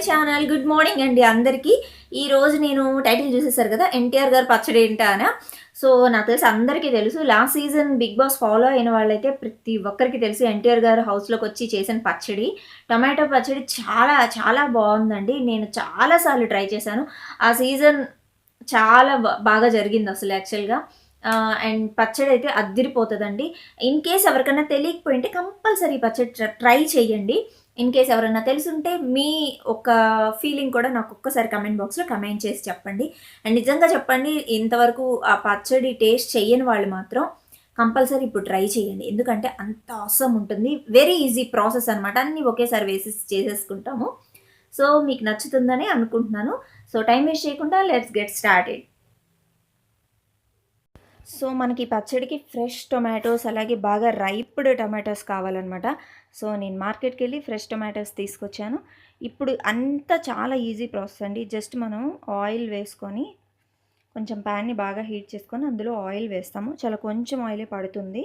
Channel good morning అండి అందరికీ. ఈ రోజు నేను టైటిల్ చూసేసారు కదా ఎన్టీఆర్ గారు పచ్చడి ఏంటానా సో నాకు తెలిసి అందరికీ తెలుసు last season Bigg Boss follow అయిన వాళ్ళైతే ప్రతి ఒక్కరికి తెలుసు ఎన్టీఆర్ గారు హౌస్లోకి వచ్చి చేసిన పచ్చడి. టొమాటో పచ్చడి చాలా చాలా బాగుందండి. నేను చాలాసార్లు ట్రై చేశాను. ఆ సీజన్ చాలా బాగా జరిగింది అసలు యాక్చువల్గా. అండ్ పచ్చడి అయితే అద్దిరిపోతుందండి. ఇన్ కేస్ ఎవరికైనా తెలియకపోయింటే కంపల్సరీ పచ్చడి ట్ర- ట్రై చేయండి. ఇన్ కేస్ ఎవరైనా తెలుసుంటే మీ ఒక ఫీలింగ్ కూడా నాకు ఒక్కసారి కమెంట్ బాక్స్లో కమెంట్ చేసి చెప్పండి. అండ్ నిజంగా చెప్పండి ఇంతవరకు ఆ పచ్చడి టేస్ట్ చేయని వాళ్ళు మాత్రం కంపల్సరీ ఇప్పుడు ట్రై చేయండి. ఎందుకంటే అంత అవసరం ఉంటుంది. వెరీ ఈజీ ప్రాసెస్ అనమాట అన్నీ ఒకేసారి వేసి చేసేసుకుంటాము. సో మీకు నచ్చుతుందని అనుకుంటున్నాను. సో టైం వేస్ట్ చేయకుండా లెట్స్ గెట్ స్టార్టెడ్ సో మనకి పచ్చడికి ఫ్రెష్ టొమాటోస్ అలాగే బాగా రైప్డ్ టొమాటోస్ కావాలన్నమాట. సో నేను మార్కెట్కి వెళ్ళి ఫ్రెష్ టొమాటోస్ తీసుకొచ్చాను. ఇప్పుడు అంతా చాలా ఈజీ ప్రాసెస్ అండి. జస్ట్ మనం ఆయిల్ వేసుకొని కొంచెం ప్యాన్ని బాగా హీట్ చేసుకొని అందులో ఆయిల్ వేస్తాము. చాలా కొంచెం ఆయిలే పడుతుంది.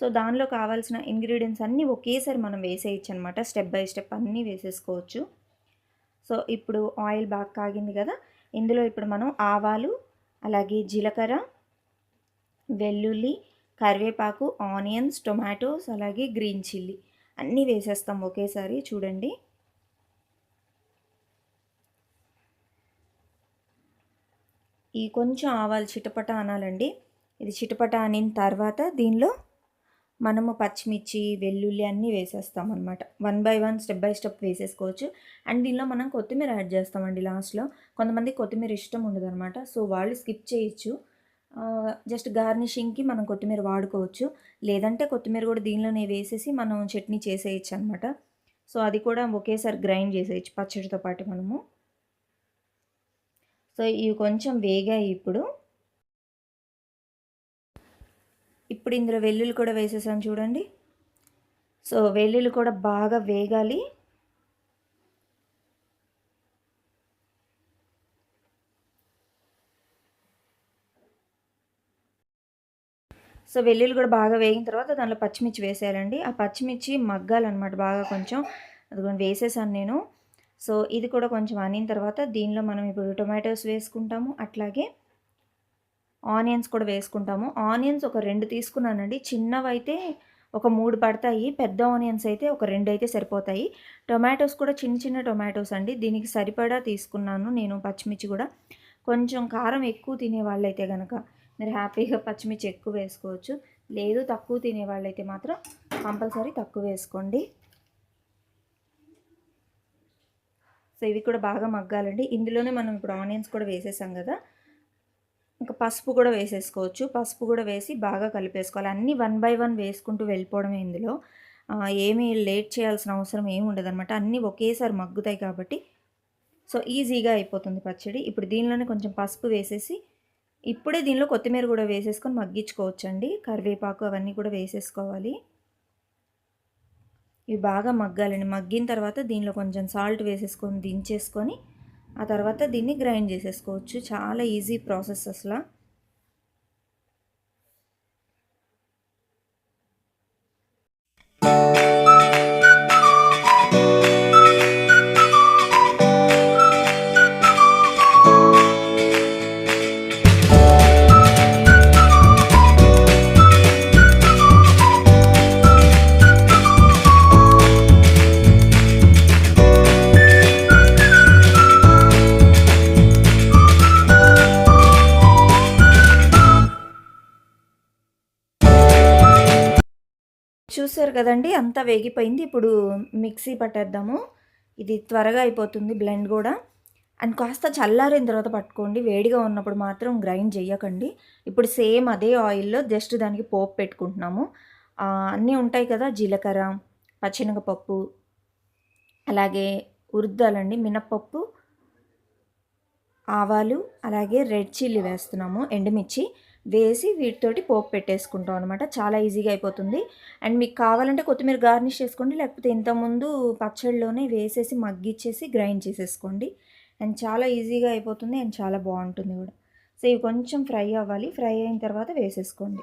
సో దానిలో కావాల్సిన ఇంగ్రీడియంట్స్ అన్నీ ఒకేసారి మనం వేసేయచ్చు అనమాట స్టెప్ బై స్టెప్ అన్నీ వేసేసుకోవచ్చు. సో ఇప్పుడు ఆయిల్ బాగా కాగింది కదా ఇందులో ఇప్పుడు మనం ఆవాలు అలాగే జీలకర్ర వెల్లుల్లి కరివేపాకు ఆనియన్స్ టొమాటోస్ అలాగే గ్రీన్ చిల్లీ అన్నీ వేసేస్తాం ఒకేసారి చూడండి. ఈ కొంచెం ఆవాలు చిటపట అనాలండి. ఇది చిటపట అనిన తర్వాత దీనిలో మనము పచ్చిమిర్చి వెల్లుల్లి అన్నీ వేసేస్తాం అనమాట one by one step by step వేసేసుకోవచ్చు. అండ్ దీనిలో మనం కొత్తిమీర యాడ్ చేస్తామండి లాస్ట్లో. కొంతమంది కొత్తిమీర ఇష్టం ఉండదు అనమాట సో వాళ్ళు స్కిప్ చేయొచ్చు. జస్ట్ గార్నిషింగ్కి మనం కొత్తిమీర వాడుకోవచ్చు. లేదంటే కొత్తిమీర కూడా దీనిలోనే వేసేసి మనం చట్నీ చేసేయచ్చు అనమాట సో అది కూడా ఒకేసారి గ్రైండ్ చేసేయచ్చు పచ్చడితో పాటు మనము. సో ఇవి కొంచెం వేగాయి ఇప్పుడు. ఇప్పుడు ఇందులో వెల్లుల్లి కూడా వేసేసాను చూడండి. సో వెల్లుల్లి కూడా బాగా వేగాలి. సో వెల్లుల్లి కూడా బాగా వేగిన తర్వాత దాంట్లో పచ్చిమిర్చి వేసేయాలండి. ఆ పచ్చిమిర్చి మగ్గాలన్నమాట బాగా కొంచెం. అది వేసేసాను నేను. సో ఇది కూడా కొంచెం అనిన తర్వాత దీనిలో మనం ఇప్పుడు టొమాటోస్ వేసుకుంటాము అట్లాగే ఆనియన్స్ కూడా వేసుకుంటాము. ఆనియన్స్ ఒక రెండు తీసుకున్నానండి. చిన్నవైతే ఒక మూడు పడతాయి పెద్ద ఆనియన్స్ అయితే ఒక రెండు అయితే సరిపోతాయి. టొమాటోస్ కూడా చిన్న చిన్న టొమాటోస్ అండి. దీనికి సరిపడా తీసుకున్నాను నేను పచ్చిమిర్చి కూడా. కొంచెం కారం ఎక్కువ తినే వాళ్ళైతే కనుక మీరు హ్యాపీగా పచ్చిమిర్చి ఎక్కువ వేసుకోవచ్చు. లేదు తక్కువ తినే వాళ్ళైతే మాత్రం కంపల్సరీ తక్కువ వేసుకోండి. సో ఇవి కూడా బాగా మగ్గాలండి. ఇందులోనే మనం ఇప్పుడు ఆనియన్స్ కూడా వేసేసాం కదా. ఇంకా పసుపు కూడా వేసేసుకోవచ్చు. పసుపు కూడా వేసి బాగా కలిపేసుకోవాలి. అన్నీ వన్ బై వన్ వేసుకుంటూ వెళ్ళిపోవడమే ఇందులో. ఏమీ లేట్ చేయాల్సిన అవసరం ఏమి ఉండదు అనమాట అన్నీ ఒకేసారి మగ్గుతాయి కాబట్టి. సో ఈజీగా అయిపోతుంది పచ్చడి. ఇప్పుడు దీనిలోనే కొంచెం పసుపు వేసేసి ఇప్పుడే దీనిలో కొత్తిమీర కూడా వేసేసుకొని మగ్గించుకోవచ్చండి. కరివేపాకు అవన్నీ కూడా వేసేసుకోవాలి. ఇవి బాగా మగ్గాలండి. మగ్గిన తర్వాత దీనిలో కొంచెం సాల్ట్ వేసేసుకొని దించేసుకొని ఆ తర్వాత దీన్ని గ్రైండ్ చేసేసుకోవచ్చు. చాలా ఈజీ ప్రాసెస్ అసలు. చూసారు కదండి అంతా వేగిపోయింది. ఇప్పుడు మిక్సీ పట్టేద్దాము. ఇది త్వరగా అయిపోతుంది బ్లెండ్ కూడా. అండ్ కాస్త చల్లారిన తర్వాత పట్టుకోండి. వేడిగా ఉన్నప్పుడు మాత్రం గ్రైండ్ చేయకండి ఇప్పుడు సేమ్ అదే ఆయిల్లో జస్ట్ దానికి పోపు పెట్టుకుంటున్నాము. అన్నీ ఉంటాయి కదా జీలకర్ర పచ్చినగపప్పు అలాగే ఉర్దాలండి మినప్పప్పు ఆవాలు అలాగే రెడ్ చిల్లీ వేస్తున్నాము ఎండుమిర్చి వేసి వీటితోటి పోపు పెట్టేసుకుంటాం అనమాట చాలా ఈజీగా అయిపోతుంది. అండ్ మీకు కావాలంటే కొత్తిమీర గార్నిష్ చేసుకోండి లేకపోతే ఇంతకుముందు పచ్చడిలోనే వేసేసి మగ్గిచ్చేసి గ్రైండ్ చేసేసుకోండి. అండ్ చాలా ఈజీగా అయిపోతుంది అండ్ చాలా బాగుంటుంది కూడా. సో ఇవి కొంచెం ఫ్రై అవ్వాలి. ఫ్రై అయిన తర్వాత వేసేసుకోండి.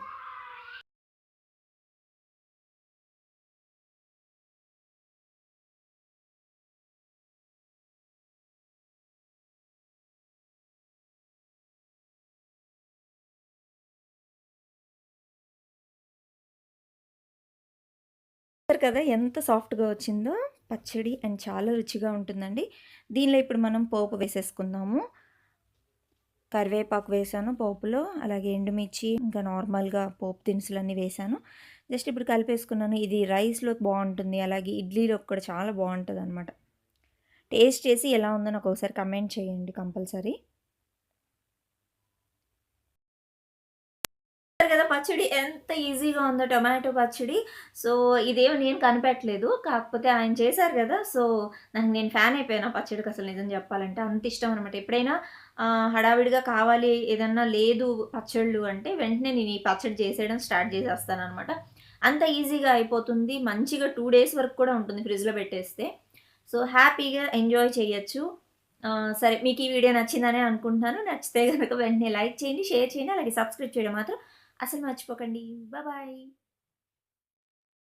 చూస్తారు కదా ఎంత సాఫ్ట్‌గా వచ్చిందో పచ్చడి అండ్ చాలా రుచిగా ఉంటుందండి. దీనిలో ఇప్పుడు మనం పోపు వేసేసుకుందాము. కరివేపాకు వేసాను పోపులో. అలాగే ఎండుమిర్చి ఇంకా నార్మల్‌గా పోపు దినుసులన్నీ వేసాను జస్ట్ ఇప్పుడు కలిపేసుకున్నాను. ఇది రైస్లో బాగుంటుంది అలాగే ఇడ్లీలో కూడా చాలా బావుంటదనమాట. టేస్ట్ చేసి ఎలా ఉందో నాకు ఒకసారి కమెంట్ చేయండి కంపల్సరీ. పచ్చడి ఎంత ఈజీగా ఉందో టొమాటో పచ్చడి. సో, ఇదేమో నేను కనిపెట్టలేదు. కాకపోతే ఆయన చేశారు కదా! సో, నాకు నేను ఫ్యాన్ అయిపోయాను పచ్చడికి అసలు నిజం చెప్పాలంటే. అంత ఇష్టం అనమాట. ఎప్పుడైనా హడావిడిగా కావాలి ఏదన్నా లేదు పచ్చళ్ళు అంటే వెంటనే నేను ఈ పచ్చడి చేసేయడం స్టార్ట్ చేసేస్తాను అనమాట అంత ఈజీగా అయిపోతుంది. మంచిగా టూ డేస్ వరకు కూడా ఉంటుంది ఫ్రిడ్జ్‌లో పెట్టేస్తే. సో, హ్యాపీగా ఎంజాయ్ చేయొచ్చు. సరే మీకు ఈ వీడియో నచ్చిందనే అనుకుంటున్నాను. నచ్చితే కనుక వెంటనే లైక్ చేయండి, షేర్ చేయండి. అలాగే సబ్స్క్రైబ్ చేయడం మాత్రం అసలు మర్చిపోకండి. బాయ్